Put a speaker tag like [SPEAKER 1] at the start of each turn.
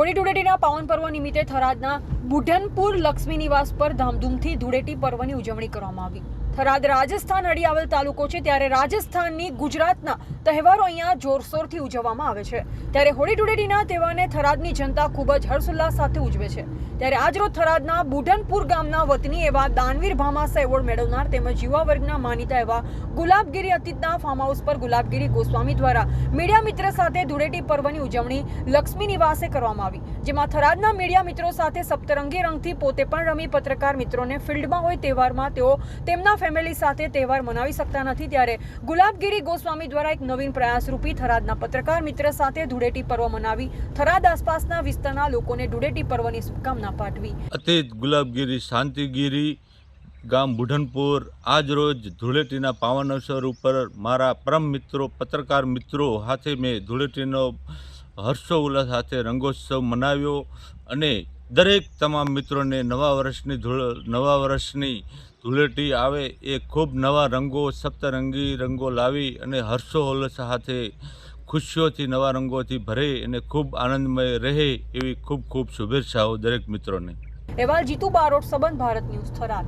[SPEAKER 1] હોળી ધૂળેટીના પાવન પર્વ નિમિત્તે થરાદના બુઢનપુર લક્ષ્મી નિવાસ પર ધામધૂમથી ધૂળેટી પર્વની ઉજવણી કરવામાં આવી. થરાદ રાજસ્થાન અડિયાવલ તાલુકો છે, ત્યારે રાજસ્થાનની ગુજરાતના તહેવારો અહીંયા જોરશોરથી ઉજવવામાં આવે છે. ત્યારે હોળી ધૂળેટીના તહેવારને થરાદની જનતા ખૂબ જ હર્ષોલ્લાસ સાથે ઉજવે છે. ત્યારે આજરોજ થરાદના બુઢનપુર ગામના વતની એવા દાનવીર ભામાસા એવોર્ડ મેળવનાર તેમજ યુવા વર્ગના માનીતા એવા ગુલાબગીરી અતીતના ફાર્મ હાઉસ પર ગુલાબગીરી ગોસ્વામી દ્વારા મીડિયા મિત્ર સાથે ધૂળેટી પર્વની ઉજવણી લક્ષ્મી નિવાસે કરવામાં આવી. જેમાં થરાદના મીડિયા મિત્રો સાથે સપ્તરંગી રંગથી પોતે પણ રમી પત્રકાર મિત્રોને ફિલ્ડમાં હોય તહેવારમાં તેઓ તેમના ફેમિલી સાથે તહેવાર મનાવી શકતા નથી ત્યારે ગુલાબગીરી ગોસ્વામી દ્વારા એક નવીન પ્રયાસ રૂપી થરાદના પત્રકાર મિત્ર સાથે ધૂળેટી પર્વ મનાવી થરાદ આસપાસના વિસ્તારના લોકોને ધૂળેટી પર્વની શુભકામના પાઠવી.
[SPEAKER 2] અતીત ગુલાબગીરી, શાંતિગીરી, ગામ બુઢનપુર, આજ રોજ ધૂળેટીના પાવન અવસર ઉપર મારા પરમ મિત્રો, પત્રકાર મિત્રો સાથે મેં ધૂળેટીનો હર્ષોલ્લાસ સાથે રંગોત્સવ મનાવ્યો અને દરેક તમામ મિત્રોને નવા વર્ષની ધૂળ, નવા વર્ષની ધૂળેટી આવે એ ખૂબ નવા રંગો, સપ્તરંગી રંગો લાવી અને હર્ષોલ્લાસ સાથે ખુશીઓથી નવા રંગોથી ભરે અને ખૂબ આનંદમય રહે એવી ખૂબ ખૂબ શુભેચ્છાઓ દરેક મિત્રોને.
[SPEAKER 1] એવા જીતુ બારોટ, સંબંધ ભારત ન્યૂઝ થરાદ.